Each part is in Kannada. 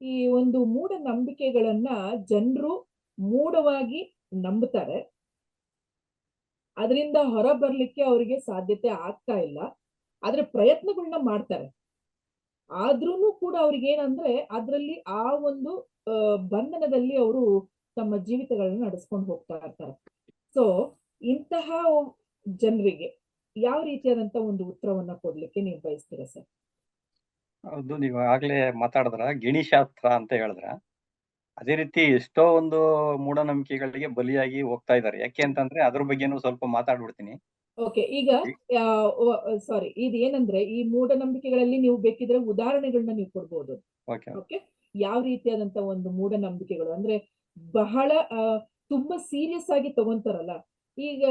ಈ ಒಂದು ಮೂಢನಂಬಿಕೆಗಳನ್ನ ಜನರು ಮೂಢವಾಗಿ ನಂಬುತ್ತಾರೆ. ಅದರಿಂದ ಹೊರ ಬರ್ಲಿಕ್ಕೆ ಅವರಿಗೆ ಸಾಧ್ಯತೆ ಆಗ್ತಾ ಇಲ್ಲ. ಆದ್ರೆ ಪ್ರಯತ್ನಗಳನ್ನ ಮಾಡ್ತಾರೆ. ಆದ್ರೂ ಕೂಡ ಅವ್ರಿಗೆ ಏನಂದ್ರೆ ಅದರಲ್ಲಿ ಆ ಒಂದು ಬಂಧನದಲ್ಲಿ ಅವರು ತಮ್ಮ ಜೀವಿತಗಳನ್ನ ನಡೆಸ್ಕೊಂಡು ಹೋಗ್ತಾ ಇರ್ತಾರೆ. ಸೊ ಇಂತಹ ಜನರಿಗೆ ಯಾವ ರೀತಿಯಾದಂತ ಒಂದು ಉತ್ತರವನ್ನ ಕೊಡ್ಲಿಕ್ಕೆ ನೀವು ಬಯಸ್ತೀರಾ ಸರ್? ಹೌದು ನೀವು ಆಗ್ಲೇ ಮಾತಾಡಿದ್ರ ಗಿಣಿಶಾಸ್ತ್ರ ಅಂತ ಹೇಳಿದ್ರ. ಅದೇ ರೀತಿ ಎಷ್ಟೋ ಒಂದು ಮೂಢನಂಬಿಕೆಗಳಿಗೆ ಬಲಿಯಾಗಿ ಹೋಗ್ತಾ ಇದ್ದಾರೆ. ಯಾಕೆ ಅಂತಂದ್ರೆ ಅದ್ರ ಬಗ್ಗೆನೂ ಸ್ವಲ್ಪ ಮಾತಾಡ್ಬಿಡ್ತೀನಿ. ಓಕೆ ಈಗ ಸಾರಿ ಇದು ಏನಂದ್ರೆ ಈ ಮೂಢನಂಬಿಕೆಗಳಲ್ಲಿ ನೀವು ಬೇಕಿದ್ರೆ ಉದಾಹರಣೆಗಳನ್ನ ನೀವು ಕೊಡ್ಬೋದು. ಓಕೆ. ಯಾವ ರೀತಿಯಾದಂತ ಒಂದು ಮೂಢನಂಬಿಕೆಗಳು? ಅಂದ್ರೆ ಬಹಳ ತುಂಬಾ ಸೀರಿಯಸ್ ಆಗಿ ತಗೊಂತಾರಲ್ಲ. ಈಗ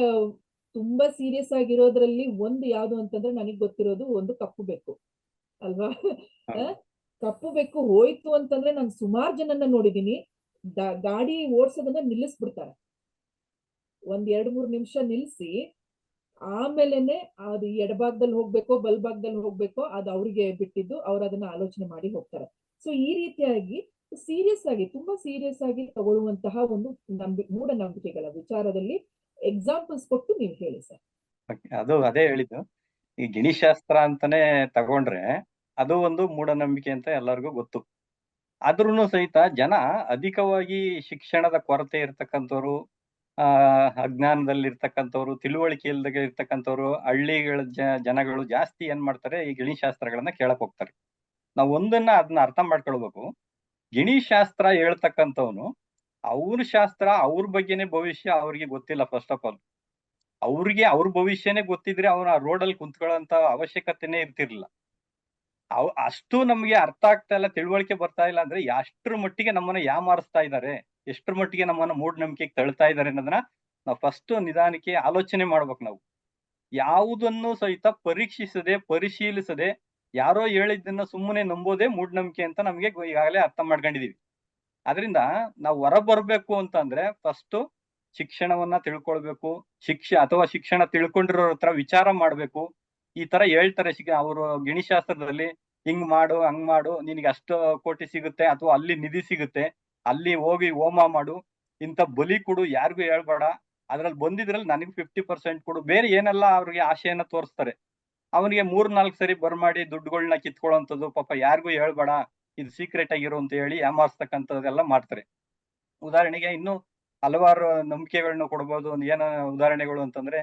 ತುಂಬಾ ಸೀರಿಯಸ್ ಆಗಿರೋದ್ರಲ್ಲಿ ಒಂದು ಯಾವ್ದು ಅಂತಂದ್ರೆ ನನಗ್ ಗೊತ್ತಿರೋದು ಒಂದು ಕಪ್ಪು ಬೆಕ್ಕು. ಅಲ್ವಾ? ಕಪ್ಪು ಬೆಕ್ಕು ಹೋಯ್ತು ಅಂತಂದ್ರೆ ನಾನು ಸುಮಾರು ಜನನ್ನ ನೋಡಿದೀನಿ. ಗಾಡಿ ಓಡ್ಸೋದನ್ನ ನಿಲ್ಲಿಸ್ಬಿಡ್ತಾರೆ. ಒಂದ್ ಎರಡ್ ಮೂರ್ ನಿಮಿಷ ನಿಲ್ಸಿ ಆಮೇಲೆನೆ ಅದು ಎಡಭಾಗದಲ್ಲಿ ಹೋಗ್ಬೇಕೋ ಬಲ್ಭಾಗದಲ್ಲಿ ಹೋಗ್ಬೇಕೋ ಅದು ಅವ್ರಿಗೆ ಬಿಟ್ಟಿದ್ದು ಅವ್ರು ಅದನ್ನ ಆಲೋಚನೆ ಮಾಡಿ ಹೋಗ್ತಾರೆ. ಸೊ ಈ ರೀತಿಯಾಗಿ ಸೀರಿಯಸ್ ಆಗಿ ತುಂಬಾ ಸೀರಿಯಸ್ ಆಗಿ ತಗೊಳ್ಳುವಂತಹ ಒಂದು ನಂಬಿ ಮೂಢನಂಬಿಕೆಗಳ ವಿಚಾರದಲ್ಲಿ ಎಕ್ಸಾಂಪಲ್ಸ್ ಕೊಟ್ಟು ನೀವು ಹೇಳಿ ಸರ್. ಅದು ಅದೇ ಹೇಳಿದ್ದು. ಈ ಗಿಣಿಶಾಸ್ತ್ರ ಅಂತಾನೆ ತಗೊಂಡ್ರೆ ಅದು ಒಂದು ಮೂಢನಂಬಿಕೆ ಅಂತ ಎಲ್ಲರಿಗೂ ಗೊತ್ತು. ಆದ್ರೂ ಸಹಿತ ಜನ ಅಧಿಕವಾಗಿ ಶಿಕ್ಷಣದ ಕೊರತೆ ಇರ್ತಕ್ಕಂಥವ್ರು, ಆ ಅಜ್ಞಾನದಲ್ಲಿ ಇರ್ತಕ್ಕಂಥವ್ರು ತಿಳುವಳಿಕೆ ಇಲ್ದಾಗ ಇರ್ತಕ್ಕಂಥವ್ರು, ಹಳ್ಳಿಗಳ ಜನಗಳು ಜಾಸ್ತಿ ಏನ್ ಮಾಡ್ತಾರೆ, ಈ ಗಿಣಿಶಾಸ್ತ್ರಗಳನ್ನ ಕೇಳಕ್ ಹೋಗ್ತಾರೆ. ನಾವು ಒಂದನ್ನ ಅದನ್ನ ಅರ್ಥ ಮಾಡ್ಕೊಳ್ಬೇಕು. ಗಿಣಿಶಾಸ್ತ್ರ ಹೇಳ್ತಕ್ಕಂಥವ್ನು, ಅವ್ರ ಶಾಸ್ತ್ರ ಅವ್ರ ಬಗ್ಗೆನೇ ಭವಿಷ್ಯ ಅವ್ರಿಗೆ ಗೊತ್ತಿಲ್ಲ ಫಸ್ಟ್ ಆಫ್ ಆಲ್ ಅವ್ರಿಗೆ ಅವ್ರ ಭವಿಷ್ಯನೇ ಗೊತ್ತಿದ್ರೆ ಅವನ ರೋಡಲ್ಲಿ ಕುಂತ್ಕೊಳ್ಳೋಂತ ಅವಶ್ಯಕತೆನೇ ಇರ್ತಿರ್ಲಿಲ್ಲ. ಅವ್ ಅಷ್ಟು ನಮ್ಗೆ ಅರ್ಥ ಆಗ್ತಾ ಇಲ್ಲ, ತಿಳುವಳಿಕೆ ಬರ್ತಾ ಇಲ್ಲ ಅಂದ್ರೆ ಎಷ್ಟ್ರ ಮಟ್ಟಿಗೆ ನಮ್ಮನ್ನ ಯಾಮಾರಿಸ್ತಾ ಇದ್ದಾರೆ, ಎಷ್ಟ್ರ ಮಟ್ಟಿಗೆ ನಮ್ಮನ್ನ ಮೂಢನಂಬಿಕೆಗೆ ತಳ್ತಾ ಇದ್ದಾರೆ ಅನ್ನೋದನ್ನ ನಾವು ಫಸ್ಟ್ ನಿಧಾನಕ್ಕೆ ಆಲೋಚನೆ ಮಾಡ್ಬೇಕು ನಾವು. ಯಾವುದನ್ನು ಸಹಿತ ಪರೀಕ್ಷಿಸದೆ, ಪರಿಶೀಲಿಸದೆ, ಯಾರೋ ಹೇಳಿದ್ದನ್ನ ಸುಮ್ಮನೆ ನಂಬೋದೇ ಮೂಢನಂಬಿಕೆ ಅಂತ ನಮ್ಗೆ ಈಗಾಗಲೇ ಅರ್ಥ ಮಾಡ್ಕೊಂಡಿದೀವಿ. ಅದರಿಂದ ನಾವು ಹೊರ ಬರ್ಬೇಕು ಅಂತಂದ್ರೆ ಫಸ್ಟ್ ಶಿಕ್ಷಣವನ್ನ ತಿಳ್ಕೊಳ್ಬೇಕು, ಶಿಕ್ಷ ಅಥವಾ ಶಿಕ್ಷಣ ತಿಳ್ಕೊಂಡಿರೋರತ್ರ ಹತ್ರ ವಿಚಾರ ಮಾಡ್ಬೇಕು ಈ ತರ ಹೇಳ್ತಾರೆ ಶಿಕ್ಷ ಅವರು ಗಿಣಿಶಾಸ್ತ್ರದಲ್ಲಿ ಹಿಂಗ್ ಮಾಡು, ಹಂಗ್ ಮಾಡು, ನಿನಗೆ ಅಷ್ಟು ಕೋಟಿ ಸಿಗುತ್ತೆ ಅಥವಾ ಅಲ್ಲಿ ನಿಧಿ ಸಿಗುತ್ತೆ, ಅಲ್ಲಿ ಹೋಗಿ ಹೋಮ ಮಾಡು ಇಂತ ಬಲಿ ಕೊಡು, ಯಾರಿಗೂ ಹೇಳ್ಬೇಡ. ಅದ್ರಲ್ಲಿ ಬಂದಿದ್ರಲ್ಲಿ ನನಗೆ ಫಿಫ್ಟಿ ಪರ್ಸೆಂಟ್ ಕೊಡು. ಬೇರೆ ಏನೆಲ್ಲ ಅವ್ರಿಗೆ ಆಶೆಯನ್ನ ತೋರಿಸ್ತಾರೆ. ಅವನಿಗೆ ಮೂರ್ ನಾಲ್ಕು ಸರಿ ಬರ್ಮಾಡಿ ದುಡ್ಡುಗಳನ್ನ ಕಿತ್ಕೊಳ್ಳೋಂಥದ್ದು, ಪಾಪ ಯಾರಿಗೂ ಹೇಳ್ಬೇಡ, ಇದು ಸೀಕ್ರೆಟ್ ಆಗಿರು ಅಂತ ಹೇಳಿ ಯಾಮಾರಿಸ್ತಕ್ಕಂಥದ್ದೆಲ್ಲ ಮಾಡ್ತಾರೆ. ಉದಾಹರಣೆಗೆ ಇನ್ನು ಹಲವಾರು ನಂಬಿಕೆಗಳನ್ನ ಕೊಡ್ಬೋದು. ಏನ ಉದಾಹರಣೆಗಳು ಅಂತಂದ್ರೆ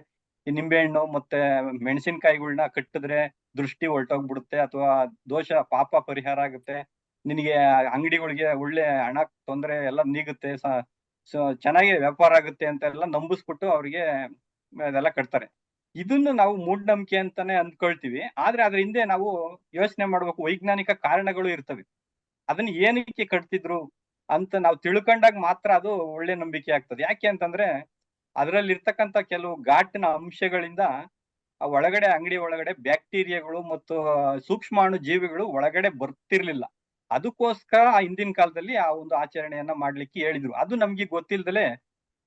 ಈ ನಿಂಬೆಹಣ್ಣು ಮತ್ತೆ ಮೆಣಸಿನಕಾಯಿಗಳನ್ನ ಕಟ್ಟಿದ್ರೆ ದೃಷ್ಟಿ ಹೊರಟೋಗ್ಬಿಡುತ್ತೆ ಅಥವಾ ದೋಷ ಪಾಪ ಪರಿಹಾರ ಆಗುತ್ತೆ. ನಿನಗೆ ಅಂಗಡಿಗಳಿಗೆ ಒಳ್ಳೆ ಹಣ ತೊಂದರೆ ಎಲ್ಲ ನೀಗುತ್ತೆ. ಸ- ಚೆನ್ನಾಗಿ ವ್ಯಾಪಾರ ಆಗುತ್ತೆ ಅಂತ ಎಲ್ಲ ನಂಬಿಸ್ಬಿಟ್ಟು ಅವ್ರಿಗೆ ಅದೆಲ್ಲ ಕಟ್ತಾರೆ. ಇದನ್ನ ನಾವು ಮೂಢನಂಬಿಕೆ ಅಂತಾನೆ ಅಂದ್ಕೊಳ್ತೀವಿ. ಆದ್ರೆ ಅದ್ರ ಹಿಂದೆ ನಾವು ಯೋಚನೆ ಮಾಡ್ಬೇಕು. ವೈಜ್ಞಾನಿಕ ಕಾರಣಗಳು ಇರ್ತವೆ. ಅದನ್ನ ಏನಕ್ಕೆ ಕಟ್ತಿದ್ರು ಅಂತ ನಾವು ತಿಳ್ಕೊಂಡಾಗ ಮಾತ್ರ ಅದು ಒಳ್ಳೆ ನಂಬಿಕೆ ಆಗ್ತದೆ. ಯಾಕೆ ಅಂತಂದ್ರೆ ಅದರಲ್ಲಿ ಇರ್ತಕ್ಕಂತ ಕೆಲವು ಘಾಟಿನ ಅಂಶಗಳಿಂದ ಆ ಒಳಗಡೆ ಅಂಗಡಿ ಒಳಗಡೆ ಬ್ಯಾಕ್ಟೀರಿಯಾಗಳು ಮತ್ತು ಸೂಕ್ಷ್ಮಾಣು ಜೀವಿಗಳು ಒಳಗಡೆ ಬರ್ತಿರ್ಲಿಲ್ಲ. ಅದಕ್ಕೋಸ್ಕರ ಆ ಹಿಂದಿನ ಕಾಲದಲ್ಲಿ ಆ ಒಂದು ಆಚರಣೆಯನ್ನ ಮಾಡ್ಲಿಕ್ಕೆ ಹೇಳಿದ್ರು. ಅದು ನಮ್ಗೆ ಗೊತ್ತಿಲ್ದಲೆ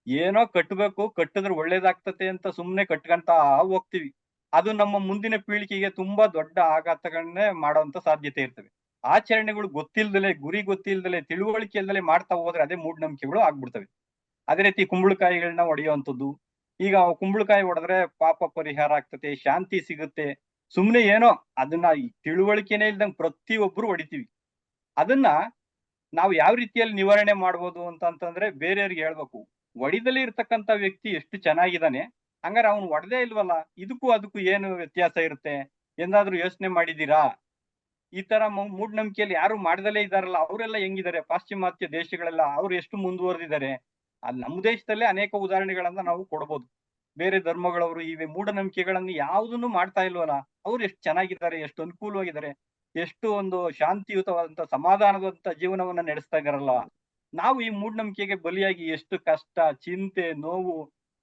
ಏನೋ ಕಟ್ಟಬೇಕು ಕಟ್ಟಿದ್ರೆ ಒಳ್ಳೇದಾಗ್ತತೆ ಅಂತ ಸುಮ್ನೆ ಕಟ್ಕೊಂತ ಹೋಗ್ತಿವಿ. ಅದು ನಮ್ಮ ಮುಂದಿನ ಪೀಳಿಗೆಗೆ ತುಂಬಾ ದೊಡ್ಡ ಆಘಾತಗಳನ್ನೇ ಮಾಡುವಂತ ಸಾಧ್ಯತೆ ಇರ್ತವೆ. ಆಚರಣೆಗಳು ಗೊತ್ತಿಲ್ದಲೆ, ಗುರಿ ಗೊತ್ತಿಲ್ದಲೆ, ತಿಳುವಳಿಕೆ ಇಲ್ದಲೆ ಮಾಡ್ತಾ ಹೋದ್ರೆ ಅದೇ ಮೂಢನಂಬಿಕೆಗಳು ಆಗ್ಬಿಡ್ತವೆ. ಅದೇ ರೀತಿ ಕುಂಬಳಕಾಯಿಗಳನ್ನ ಒಡೆಯುವಂಥದ್ದು. ಈಗ ಕುಂಬಳಕಾಯಿ ಹೊಡೆದ್ರೆ ಪಾಪ ಪರಿಹಾರ ಆಗ್ತತೆ ಶಾಂತಿ ಸಿಗುತ್ತೆ. ಸುಮ್ನೆ ಏನೋ ಅದನ್ನ ತಿಳುವಳಿಕೆನೇ ಇಲ್ದಂಗ್ ಪ್ರತಿಯೊಬ್ರು ಹೊಡಿತೀವಿ ಅದನ್ನ ನಾವು ಯಾವ ರೀತಿಯಲ್ಲಿ ನಿವಾರಣೆ ಮಾಡ್ಬೋದು ಅಂತ ಅಂತಂದ್ರೆ ಬೇರೆಯವ್ರಿಗೆ ಹೇಳ್ಬೇಕು. ಒಡಿದಲ್ಲಿ ಇರ್ತಕ್ಕಂಥ ವ್ಯಕ್ತಿ ಎಷ್ಟು ಚೆನ್ನಾಗಿದ್ದಾನೆ, ಹಂಗಾರೆ ಅವ್ನು ಒಡದೇ ಇಲ್ವಲ್ಲ, ಇದಕ್ಕೂ ಅದಕ್ಕೂ ಏನು ವ್ಯತ್ಯಾಸ ಇರುತ್ತೆ? ಎಂದಾದ್ರೂ ಯೋಚನೆ ಮಾಡಿದೀರಾ ಈ ತರ ಮೂಢನಂಬಿಕೆಯಲ್ಲಿ ಯಾರು ಮಾಡ್ದಲೇ ಇದಾರಲ್ಲ ಅವರೆಲ್ಲ ಹೆಂಗಿದ್ದಾರೆ? ಪಾಶ್ಚಿಮಾತ್ಯ ದೇಶಗಳೆಲ್ಲ ಅವ್ರು ಎಷ್ಟು ಮುಂದುವರೆದಿದ್ದಾರೆ? ಅಲ್ಲಿ ನಮ್ಮ ದೇಶದಲ್ಲೇ ಅನೇಕ ಉದಾಹರಣೆಗಳನ್ನ ನಾವು ಕೊಡ್ಬೋದು. ಬೇರೆ ಧರ್ಮಗಳವರು ಈ ಮೂಢನಂಬಿಕೆಗಳನ್ನು ಯಾವುದನ್ನು ಮಾಡ್ತಾ ಇಲ್ವಲ್ಲ, ಅವ್ರು ಎಷ್ಟು ಚೆನ್ನಾಗಿದ್ದಾರೆ, ಎಷ್ಟು ಅನುಕೂಲವಾಗಿದ್ದಾರೆ, ಎಷ್ಟು ಒಂದು ಶಾಂತಿಯುತವಾದಂತ ಸಮಾಧಾನದಂತ ಜೀವನವನ್ನ ನಡೆಸ್ತಾ ಇದಾರಲ್ಲ ನಾವು ಈ ಮೂಢನಂಬಿಕೆಗೆ ಬಲಿಯಾಗಿ ಎಷ್ಟು ಕಷ್ಟ, ಚಿಂತೆ, ನೋವು,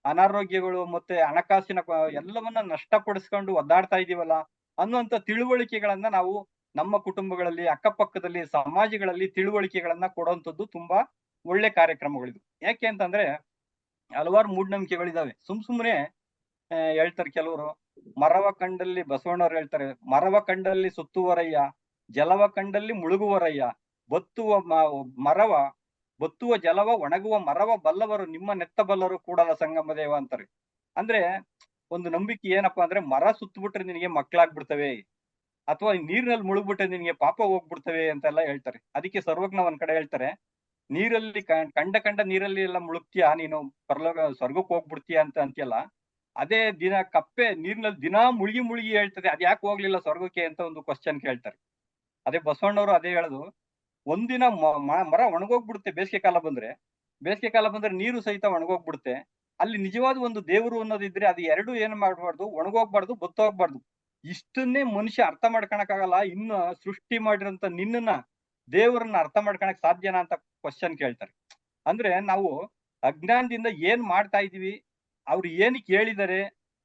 ಅನಾರೋಗ್ಯಗಳು ಮತ್ತೆ ಹಣಕಾಸಿನ ಎಲ್ಲವನ್ನ ನಷ್ಟಪಡಿಸ್ಕೊಂಡು ಒದ್ದಾಡ್ತಾ ಇದೀವಲ್ಲ ಅನ್ನುವಂತ ತಿಳುವಳಿಕೆಗಳನ್ನ ನಾವು ನಮ್ಮ ಕುಟುಂಬಗಳಲ್ಲಿ, ಅಕ್ಕಪಕ್ಕದಲ್ಲಿ, ಸಮಾಜಗಳಲ್ಲಿ ತಿಳುವಳಿಕೆಗಳನ್ನ ಕೊಡುವಂಥದ್ದು ತುಂಬಾ ಒಳ್ಳೆ ಕಾರ್ಯಕ್ರಮಗಳಿದು ಯಾಕೆ ಅಂತಂದ್ರೆ ಹಲವಾರು ಮೂಢನಂಬಿಕೆಗಳಿದಾವೆ. ಸುಮ್ ಸುಮ್ನೆ ಹೇಳ್ತಾರೆ ಕೆಲವರು, ಮರವ ಕಂಡಲ್ಲಿ ಬಸವಣ್ಣವ್ರು ಹೇಳ್ತಾರೆ, ಮರವ ಕಂಡಲ್ಲಿ ಸುತ್ತುವರಯ್ಯ ಜಲವ ಕಂಡಲ್ಲಿ ಮುಳುಗುವರಯ್ಯ ಬತ್ತುವ ಮರವ, ಬತ್ತುವ ಜಲವ, ಒಣಗುವ ಮರವ ಬಲ್ಲವರು, ನಿಮ್ಮ ನೆತ್ತಬಲ್ಲರು ಕೂಡಲ ಸಂಗಮ ದೇವ ಅಂತಾರೆ. ಅಂದ್ರೆ ಒಂದು ನಂಬಿಕೆ ಏನಪ್ಪಾ ಅಂದ್ರೆ ಮರ ಸುತ್ತಬಿಟ್ರೆ ನಿನಗೆ ಮಕ್ಕಳಾಗ್ಬಿಡ್ತವೆ, ಅಥವಾ ನೀರಿನಲ್ಲಿ ಮುಳುಗ್ಬಿಟ್ರೆ ನಿನಗೆ ಪಾಪ ಹೋಗ್ಬಿಡ್ತವೆ ಅಂತೆಲ್ಲ ಹೇಳ್ತಾರೆ. ಅದಕ್ಕೆ ಸರ್ವಜ್ಞ ಒಂದ್ ಕಡೆ ಹೇಳ್ತಾರೆ ನೀರಲ್ಲಿ ಕಂಡ ಕಂಡ ನೀರಲ್ಲಿ ಎಲ್ಲ ಮುಳುಗ್ತೀಯ? ನೀನು ಪರಲೋಕ, ಸ್ವರ್ಗಕ್ಕೆ ಹೋಗ್ಬಿಡ್ತೀಯ ಅಂತ ಅಂತೀಯಲ್ಲ, ಅದೇ ದಿನ ಕಪ್ಪೆ ನೀರಿನಲ್ಲಿ ದಿನಾ ಮುಳುಗಿ ಮುಳುಗಿ ಹೇಳ್ತದೆ ಅದ್ ಯಾಕೆ ಹೋಗ್ಲಿಲ್ಲ ಸ್ವರ್ಗಕ್ಕೆ ಅಂತ ಒಂದು ಕ್ವಶನ್ ಕೇಳ್ತಾರೆ. ಅದೇ ಬಸವಣ್ಣವರು ಅದೇ ಹೇಳುದು, ಒಂದಿನ ಮರ ಒಣಗೋಗ್ಬಿಡುತ್ತೆ ಬೇಸಿಗೆ ಕಾಲ ಬಂದ್ರೆ, ಬೇಸಿಗೆ ಕಾಲ ಬಂದ್ರೆ ನೀರು ಸಹಿತ ಒಣಗೋಗ್ಬಿಡುತ್ತೆ, ಅಲ್ಲಿ ನಿಜವಾದ ಒಂದು ದೇವರು ಅನ್ನೋದಿದ್ರೆ ಅದು ಎರಡು ಏನ್ ಮಾಡ್ಬಾರ್ದು? ಒಣಗೋಗ್ಬಾರ್ದು, ಬತ್ತೋಗ್ಬಾರ್ದು. ಇಷ್ಟನ್ನೇ ಮನುಷ್ಯ ಅರ್ಥ ಮಾಡ್ಕೊಳಕಾಗಲ್ಲ ಇನ್ನು ಸೃಷ್ಟಿ ಮಾಡಿರೋಂತ ನಿನ್ನನ್ನ ದೇವರನ್ನ ಅರ್ಥ ಮಾಡ್ಕೊಳಕ್ ಸಾಧ್ಯನಾ ಅಂತ ಕ್ವಶನ್ ಕೇಳ್ತಾರೆ. ಅಂದ್ರೆ ನಾವು ಅಜ್ಞಾನದಿಂದ ಏನ್ ಮಾಡ್ತಾ ಇದೀವಿ ಅವ್ರು ಏನಕ್ಕೆ ಹೇಳಿದರೆ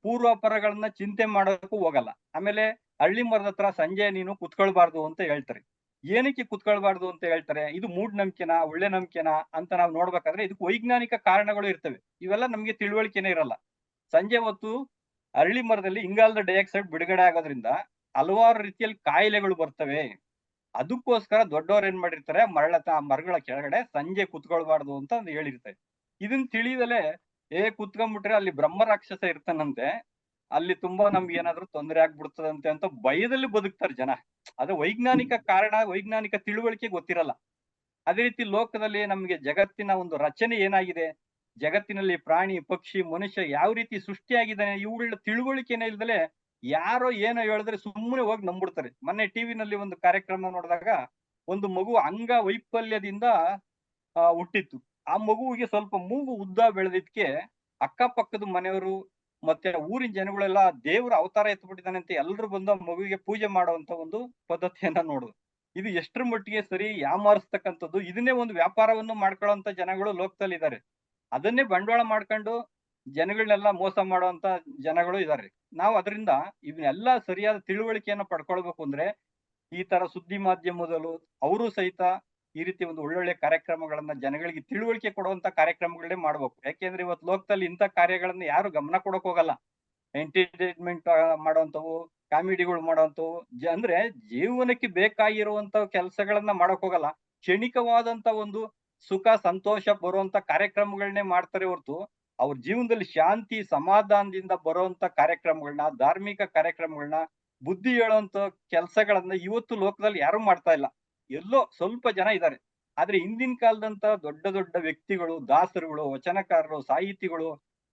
ಪೂರ್ವಾಪರಗಳನ್ನ ಚಿಂತೆ ಮಾಡೋದಕ್ಕೂ ಹೋಗಲ್ಲ. ಆಮೇಲೆ ಹಳ್ಳಿ ಮರದ ಹತ್ರ ಸಂಜೆ ನೀನು ಕುತ್ಕೊಳ್ಬಾರ್ದು ಅಂತ ಹೇಳ್ತಾರೆ. ಏನಕ್ಕೆ ಕುತ್ಕೊಳ್ಬಾರ್ದು ಅಂತ ಹೇಳ್ತಾರೆ, ಇದು ಮೂಢನಂಬಿಕೆನಾ ಒಳ್ಳೆ ನಂಬಿಕೆನಾ ಅಂತ ನಾವು ನೋಡ್ಬೇಕಾದ್ರೆ ಇದಕ್ಕೆ ವೈಜ್ಞಾನಿಕ ಕಾರಣಗಳು ಇರ್ತವೆ. ಇವೆಲ್ಲ ನಮ್ಗೆ ತಿಳುವಳಿಕೆನೇ ಇರಲ್ಲ. ಸಂಜೆ ಹೊತ್ತು ಅರಳಿ ಮರದಲ್ಲಿ ಇಂಗಾಲದ ಡೈಆಕ್ಸೈಡ್ ಬಿಡುಗಡೆ ಆಗೋದ್ರಿಂದ ಹಲವಾರು ರೀತಿಯಲ್ಲಿ ಕಾಯಿಲೆಗಳು ಬರ್ತವೆ. ಅದಕ್ಕೋಸ್ಕರ ದೊಡ್ಡವ್ರು ಏನ್ ಮಾಡಿರ್ತಾರೆ ಮರಳ ತ- ಮರಗಳ ಕೆಳಗಡೆ ಸಂಜೆ ಕುತ್ಕೊಳ್ಬಾರ್ದು ಅಂತ ಹೇಳಿರ್ತಾರೆ. ಇದನ್ ತಿಳಿದಲೆ, ಏ ಕುತ್ಕೊಂಡ್ಬಿಟ್ರೆ ಅಲ್ಲಿ ಬ್ರಹ್ಮ ರಾಕ್ಷಸ ಇರ್ತಾನಂತೆ, ಅಲ್ಲಿ ತುಂಬಾ ನಮ್ಗೆ ಏನಾದ್ರು ತೊಂದರೆ ಆಗ್ಬಿಡ್ತದಂತೆ ಅಂತ ಭಯದಲ್ಲಿ ಬದುಕ್ತಾರೆ ಜನ. ಅದೇ ವೈಜ್ಞಾನಿಕ ಕಾರಣ, ವೈಜ್ಞಾನಿಕ ತಿಳುವಳಿಕೆ ಗೊತ್ತಿರಲ್ಲ. ಅದೇ ರೀತಿ ಲೋಕದಲ್ಲಿ ನಮ್ಗೆ ಜಗತ್ತಿನ ಒಂದು ರಚನೆ ಏನಾಗಿದೆ? ಜಗತ್ತಿನಲ್ಲಿ ಪ್ರಾಣಿ, ಪಕ್ಷಿ, ಮನುಷ್ಯ ಯಾವ ರೀತಿ ಸೃಷ್ಟಿಯಾಗಿದ್ದಾನೆ? ಇವುಗಳ ತಿಳುವಳಿಕೆನೇ ಇಲ್ದಲೆ ಯಾರೋ ಏನೋ ಹೇಳಿದ್ರೆ ಸುಮ್ಮನೆ ಹೋಗಿ ನಂಬಿಡ್ತಾರೆ. ಮೊನ್ನೆ ಟಿವಿನಲ್ಲಿ ಒಂದು ಕಾರ್ಯಕ್ರಮ ನೋಡಿದಾಗ ಒಂದು ಮಗು ಅಂಗ ವೈಫಲ್ಯದಿಂದ ಹುಟ್ಟಿತ್ತು. ಆ ಮಗುವಿಗೆ ಸ್ವಲ್ಪ ಮೂಗು ಉದ್ದ ಬೆಳೆದಿದ್ಕೆ ಅಕ್ಕಪಕ್ಕದ ಮನೆಯವರು ಮತ್ತೆ ಊರಿನ ಜನಗಳೆಲ್ಲ ದೇವರ ಅವತಾರ ಎತ್ಬಿಟ್ಟಿದ್ದಾನೆ ಅಂತ ಎಲ್ಲರೂ ಬಂದು ಆ ಮಗುವಿಗೆ ಪೂಜೆ ಮಾಡುವಂತ ಒಂದು ಪದ್ಧತಿಯನ್ನ ನೋಡುದು. ಇದು ಎಷ್ಟರ ಮಟ್ಟಿಗೆ ಸರಿ ಯಾಮಾರಿಸ್ತಕ್ಕಂಥದ್ದು. ಇದನ್ನೇ ಒಂದು ವ್ಯಾಪಾರವನ್ನು ಮಾಡ್ಕೊಳ್ಳುವಂತ ಜನಗಳು ಲೋಕದಲ್ಲಿ ಇದ್ದಾರೆ ಅದನ್ನೇ ಬಂಡವಾಳ ಮಾಡ್ಕೊಂಡು ಜನಗಳನ್ನೆಲ್ಲ ಮೋಸ ಮಾಡುವಂತ ಜನಗಳು ಇದಾರೆ ನಾವು ಅದರಿಂದ ಇವನ್ನೆಲ್ಲ ಸರಿಯಾದ ತಿಳುವಳಿಕೆಯನ್ನ ಪಡ್ಕೊಳ್ಬೇಕು ಅಂದ್ರೆ ಈ ತರ ಸುದ್ದಿ ಮಾಧ್ಯಮದಲ್ಲೂ ಅವರು ಸಹಿತ ಈ ರೀತಿ ಒಂದು ಒಳ್ಳೊಳ್ಳೆ ಕಾರ್ಯಕ್ರಮಗಳನ್ನ ಜನಗಳಿಗೆ ತಿಳುವಳಿಕೆ ಕೊಡುವಂತ ಕಾರ್ಯಕ್ರಮಗಳನ್ನೇ ಮಾಡ್ಬೇಕು. ಯಾಕೆಂದ್ರೆ ಇವತ್ತು ಲೋಕದಲ್ಲಿ ಇಂಥ ಕಾರ್ಯಗಳನ್ನ ಯಾರು ಗಮನ ಕೊಡಕ್ ಹೋಗಲ್ಲ. ಎಂಟರ್ಟೈನ್ಮೆಂಟ್ ಮಾಡುವಂತವು ಕಾಮಿಡಿಗಳು ಮಾಡುವಂತವು ಅಂದ್ರೆ ಜೀವನಕ್ಕೆ ಬೇಕಾಗಿರುವಂತ ಕೆಲಸಗಳನ್ನ ಮಾಡಕ್ ಹೋಗಲ್ಲ. ಕ್ಷಣಿಕವಾದಂತ ಒಂದು ಸುಖ, ಸಂತೋಷ ಬರುವಂತ ಕಾರ್ಯಕ್ರಮಗಳನ್ನೇ ಮಾಡ್ತಾರೆ ಹೊರತು ಅವ್ರ ಜೀವನದಲ್ಲಿ ಶಾಂತಿ, ಸಮಾಧಾನದಿಂದ ಬರುವಂತ ಕಾರ್ಯಕ್ರಮಗಳನ್ನ, ಧಾರ್ಮಿಕ ಕಾರ್ಯಕ್ರಮಗಳನ್ನ, ಬುದ್ಧಿ ಹೇಳುವಂತ ಕೆಲಸಗಳನ್ನ ಇವತ್ತು ಲೋಕದಲ್ಲಿ ಯಾರು ಮಾಡ್ತಾ ಇಲ್ಲ. ಎಲ್ಲೋ ಸ್ವಲ್ಪ ಜನ ಇದ್ದಾರೆ ಆದ್ರೆ ಹಿಂದಿನ ಕಾಲದಂತ ದೊಡ್ಡ ದೊಡ್ಡ ವ್ಯಕ್ತಿಗಳು, ದಾಸರುಗಳು, ವಚನಕಾರರು, ಸಾಹಿತಿಗಳು,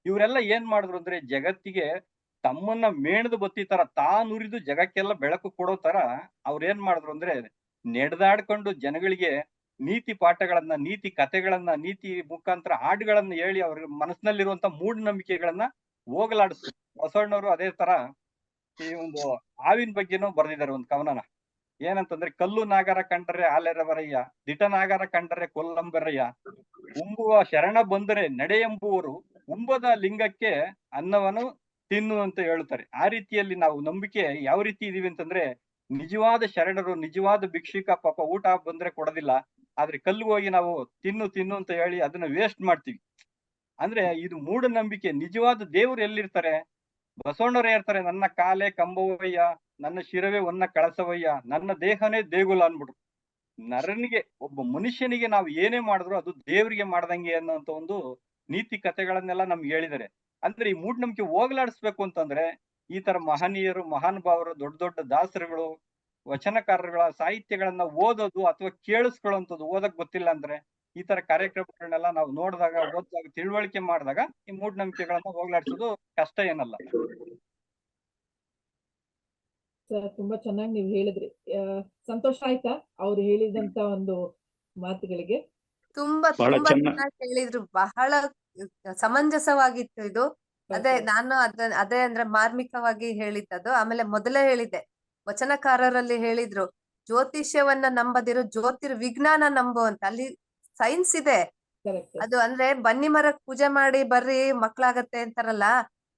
ಇವರೆಲ್ಲ ಏನ್ ಮಾಡಿದ್ರು ಅಂದ್ರೆ ಜಗತ್ತಿಗೆ ತಮ್ಮನ್ನ ಮೇಣದ ಬತ್ತಿ ತರ ತಾನುರಿದು ಜಗಕ್ಕೆಲ್ಲ ಬೆಳಕು ಕೊಡೋ ತರ ಅವ್ರ ಏನ್ ಮಾಡಿದ್ರು ಅಂದ್ರೆ ನೆಡ್ದಾಡ್ಕೊಂಡು ಜನಗಳಿಗೆ ನೀತಿ ಪಾಠಗಳನ್ನ, ನೀತಿ ಕಥೆಗಳನ್ನ, ನೀತಿ ಮುಖಾಂತರ ಹಾಡುಗಳನ್ನ ಹೇಳಿ ಅವ್ರ ಮನಸ್ಸಿನಲ್ಲಿರುವಂತ ಮೂಢನಂಬಿಕೆಗಳನ್ನ ಹೋಗಲಾಡಿಸ್ತು ಬಸವಣ್ಣವರು ಅದೇ ತರ ಈ ಒಂದು ಹಾವಿನ ಬಗ್ಗೆನೂ ಬರೆದಿದ್ದಾರೆ ಒಂದು ಕವನನ. ಏನಂತಂದ್ರೆ, ಕಲ್ಲು ನಾಗರ ಕಂಡರೆ ಆಲೆರವರಯ್ಯ ದಿಟ ನಾಗರ ಕಂಡರೆ ಕೊಲ್ಲಂಬರಯ್ಯ, ಉಂಬುವ ಶರಣ ಬಂದರೆ ನಡೆ ಎಂಬುವರು ಉಂಬದ ಲಿಂಗಕ್ಕೆ ಅನ್ನವನ್ನು ತಿನ್ನು ಅಂತ ಹೇಳುತ್ತಾರೆ. ಆ ರೀತಿಯಲ್ಲಿ ನಾವು ನಂಬಿಕೆ ಯಾವ ರೀತಿ ಇದೀವಿ ಅಂತಂದ್ರೆ, ನಿಜವಾದ ಶರಣರು, ನಿಜವಾದ ಭಿಕ್ಷುಕ ಪಾಪ ಊಟ ಬಂದ್ರೆ ಕೊಡೋದಿಲ್ಲ. ಆದ್ರೆ ಕಲ್ಲು ಹೋಗಿ ನಾವು ತಿನ್ನು ತಿನ್ನು ಅಂತ ಹೇಳಿ ಅದನ್ನ ವೇಸ್ಟ್ ಮಾಡ್ತೀವಿ. ಅಂದ್ರೆ ಇದು ಮೂಢನಂಬಿಕೆ. ನಿಜವಾದ ದೇವರು ಎಲ್ಲಿರ್ತಾರೆ? ಬಸವಣ್ಣರೇ ಇರ್ತಾರೆ ನನ್ನ ಕಾಲೇ ಕಂಬವಯ್ಯ, ನನ್ನ ಶಿರವೇ ಒನ್ನ ಕಳಸವಯ್ಯ, ನನ್ನ ದೇಹನೇ ದೇಗುಲ ಅನ್ಬಿಟ್ರು ನರನಿಗೆ, ಒಬ್ಬ ಮನುಷ್ಯನಿಗೆ ನಾವು ಏನೇ ಮಾಡಿದ್ರು ಅದು ದೇವರಿಗೆ ಮಾಡ್ದಂಗೆ ಅನ್ನೋಂತ ಒಂದು ನೀತಿ ಕಥೆಗಳನ್ನೆಲ್ಲ ನಮ್ಗೆ ಹೇಳಿದ್ದಾರೆ. ಅಂದ್ರೆ ಈ ಮೂಢನಂಬಿಕೆ ಹೋಗ್ಲಾಡಿಸ್ಬೇಕು ಅಂತಂದ್ರೆ ಈ ತರ ಮಹನೀಯರು, ಮಹಾನುಭಾವರು, ದೊಡ್ಡ ದೊಡ್ಡ ದಾಸರುಗಳು ವಚನಕಾರರುಗಳ ಸಾಹಿತ್ಯಗಳನ್ನ ಓದೋದು ಅಥವಾ ಕೇಳಿಸ್ಕೊಳ್ಳುವಂಥದ್ದು ಓದಕ್ ಗೊತ್ತಿಲ್ಲ ಅಂದ್ರೆ ಈ ತರ ಕಾರ್ಯಕ್ರಮಗಳನ್ನೆಲ್ಲ ನಾವು ನೋಡಿದಾಗ ಓದಿದಾಗ ತಿಳುವಳಿಕೆ ಮಾಡಿದಾಗ ಈ ಮೂಢನಂಬಿಕೆಗಳನ್ನ ಹೋಗ್ಲಾಡ್ಸೋದು ಕಷ್ಟ ಏನಲ್ಲ. ಸರ್ ತುಂಬಾ ಚೆನ್ನಾಗಿ ನೀವು ಹೇಳಿದ್ರಿ. ಸಂತೋಷ ಆಯ್ತಾ ಅವ್ರು ಹೇಳಿದಂತ ಒಂದು ಮಾತುಗಳಿಗೆ? ತುಂಬಾ ತುಂಬಾ ಚೆನ್ನಾಗಿ ಹೇಳಿದ್ರು. ಬಹಳ ಸಮಂಜಸವಾಗಿತ್ತು ಇದು. ಅದೇ ನಾನು ಅದ ಅದೇ ಅಂದ್ರೆ ಮಾರ್ಮಿಕವಾಗಿ ಹೇಳಿದ್ದದು ಆಮೇಲೆ ಮೊದಲೇ ಹೇಳಿದ್ದೆ. ವಚನಕಾರರಲ್ಲಿ ಹೇಳಿದ್ರು ಜ್ಯೋತಿಷ್ಯವನ್ನ ನಂಬದಿರು ಜ್ಯೋತಿರ್ ವಿಜ್ಞಾನ ನಂಬೋ ಅಂತ. ಅಲ್ಲಿ ಸೈನ್ಸ್ ಇದೆ. ಅದು ಅಂದ್ರೆ ಬನ್ನಿ ಮರಕ್ ಪೂಜೆ ಮಾಡಿ ಬರ್ರಿ ಮಕ್ಳಾಗತ್ತೆ ಅಂತಾರಲ್ಲ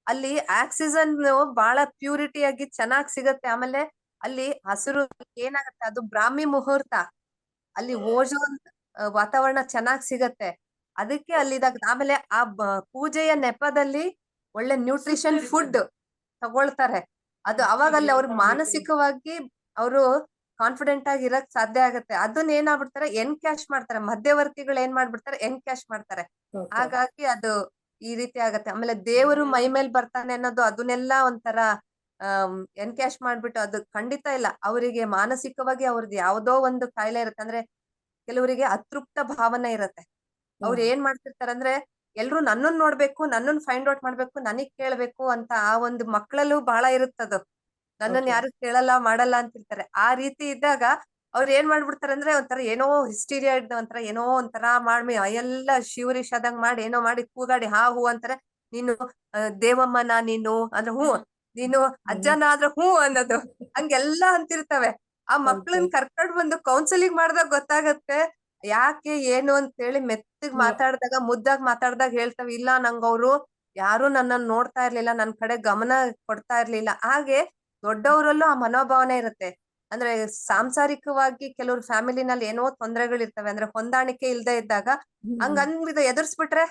ಅಲ್ಲಿ ಆಕ್ಸಿಜನ್ ಬಹಳ ಪ್ಯೂರಿಟಿ ಆಗಿ ಚೆನ್ನಾಗ್ ಸಿಗತ್ತೆ. ಆಮೇಲೆ ಅಲ್ಲಿ ಹಸಿರು ಏನಾಗತ್ತೆ ಅದು ಬ್ರಾಹ್ಮಿ ಮುಹೂರ್ತ. ಅಲ್ಲಿ ಓಜೋನ್ ವಾತಾವರಣ ಚೆನ್ನಾಗ್ ಸಿಗತ್ತೆ. ಅದಕ್ಕೆ ಅಲ್ಲಿದಾಗ ಆಮೇಲೆ ಆ ಪೂಜೆಯ ನೆಪದಲ್ಲಿ ಒಳ್ಳೆ ನ್ಯೂಟ್ರಿಷನ್ ಫುಡ್ ತಗೊಳ್ತಾರೆ. ಅದು ಅವಾಗಲ್ಲಿ ಅವ್ರಿಗೆ ಅವ್ರು ಮಾನಸಿಕವಾಗಿ ಅವರು ಕಾನ್ಫಿಡೆಂಟ್ ಆಗಿ ಇರಕ್ ಸಾಧ್ಯ ಆಗತ್ತೆ. ಅದನ್ನ ಏನಾಗ್ಬಿಡ್ತಾರೆ ಎನ್ ಕ್ಯಾಶ್ ಮಾಡ್ತಾರೆ. ಮಧ್ಯವರ್ತಿಗಳು ಏನ್ ಮಾಡ್ಬಿಡ್ತಾರೆ ಎನ್ ಕ್ಯಾಶ್ ಮಾಡ್ತಾರೆ ಹಾಗಾಗಿ ಅದು ಈ ರೀತಿ ಆಗತ್ತೆ. ಆಮೇಲೆ ದೇವರು ಮೈ ಮೇಲ್ ಬರ್ತಾನೆ ಅನ್ನೋದು ಅದನ್ನೆಲ್ಲ ಒಂಥರ ಎನ್ ಕ್ಯಾಶ್ ಮಾಡ್ಬಿಟ್ಟು ಅದು ಖಂಡಿತ ಇಲ್ಲ. ಅವರಿಗೆ ಮಾನಸಿಕವಾಗಿ ಅವ್ರದ್ದು ಯಾವ್ದೋ ಒಂದು ಕಾಯಿಲೆ ಇರುತ್ತೆ. ಅಂದ್ರೆ ಕೆಲವರಿಗೆ ಅತೃಪ್ತ ಭಾವನೆ ಇರತ್ತೆ. ಅವ್ರು. ಏನ್ ಮಾಡ್ತಿರ್ತಾರೆ ಅಂದ್ರೆ ಎಲ್ರು ನನ್ನನ್ ನೋಡ್ಬೇಕು ನನ್ನನ್ ಫೈಂಡ್ ಔಟ್ ಮಾಡ್ಬೇಕು ನನಗ್ ಕೇಳ್ಬೇಕು ಅಂತ ಆ ಒಂದು ಮಕ್ಕಳಲ್ಲೂ ಬಹಳ ಇರುತ್ತದು. ನನ್ನನ್. ಯಾರು ಕೇಳಲ್ಲ ಮಾಡಲ್ಲ ಅಂತಿರ್ತಾರೆ. ಆ ರೀತಿ ಇದ್ದಾಗ ಅವ್ರು ಏನ್ ಮಾಡ್ಬಿಡ್ತಾರೆ ಅಂದ್ರೆ ಒಂಥರ ಏನೋ ಹಿಸ್ಟೀರಿಯಾ ಇದ್ದ ಒಂಥರ ಏನೋ ಒಂಥರ ಮಾಡ್ಮಿ ಎಲ್ಲ ಶಿವರಿಶ್ ಆದಂಗ್ ಮಾಡಿ ಏನೋ ಮಾಡಿ ಕೂಗಾಡಿ ಹಾ ಹೂ ಅಂತಾರೆ. ನೀನು ದೇವಮ್ಮನ ನೀನು ಅಂದ್ರೆ ಹ್ಞೂ ನೀನು ಅಜ್ಜನ ಆದ್ರೆ ಹ್ಞೂ ಅನ್ನೋದು. ಹಂಗೆಲ್ಲಾ ಅಂತಿರ್ತವೆ. ಆ ಮಕ್ಳನ್ ಕರ್ಕೊಂಡ್ ಬಂದು ಕೌನ್ಸಿಲಿಂಗ್ ಮಾಡ್ದಾಗ ಗೊತ್ತಾಗತ್ತೆ ಯಾಕೆ ಏನು ಅಂತ ಹೇಳಿ ಮೆತ್ತಗ್. ಮಾತಾಡ್ದಾಗ ಮುದ್ದಾಗ್ ಮಾತಾಡ್ದಾಗ ಹೇಳ್ತಾವ ಇಲ್ಲ ನಂಗ ಅವ್ರು ಯಾರು ನನ್ನನ್ನ ನೋಡ್ತಾ ಇರ್ಲಿಲ್ಲ ನನ್ ಕಡೆ ಗಮನ ಕೊಡ್ತಾ ಇರ್ಲಿಲ್ಲ ಹಾಗೆ ದೊಡ್ಡವರಲ್ಲೂ ಆ ಮನೋಭಾವನೆ ಇರುತ್ತೆ ಅಂದ್ರೆ ಸಾಂಸಾರಿಕವಾಗಿ ಕೆಲವ್ರ ಫ್ಯಾಮಿಲಿನಲ್ಲಿ ಏನೋ ತೊಂದರೆಗಳಿರ್ತವೆ ಅಂದ್ರೆ ಹೊಂದಾಣಿಕೆ ಇಲ್ದೆ ಇದ್ದಾಗ. ಹಂಗ ಅಂದ್ಬಿಟ್ಟು ಎದುರ್ಸ್ಬಿಟ್ರೆ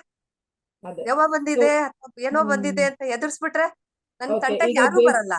ಯಾವ ಬಂದಿದೆ ಅಥವಾ ಏನೋ ಬಂದಿದೆ ಅಂತ ಎದುರ್ಸ್ಬಿಟ್ರೆ ನನ್ ತಂಟಕ್ಕೆ ತಂಟೆಗೆ ಯಾರು ಬರಲ್ಲ.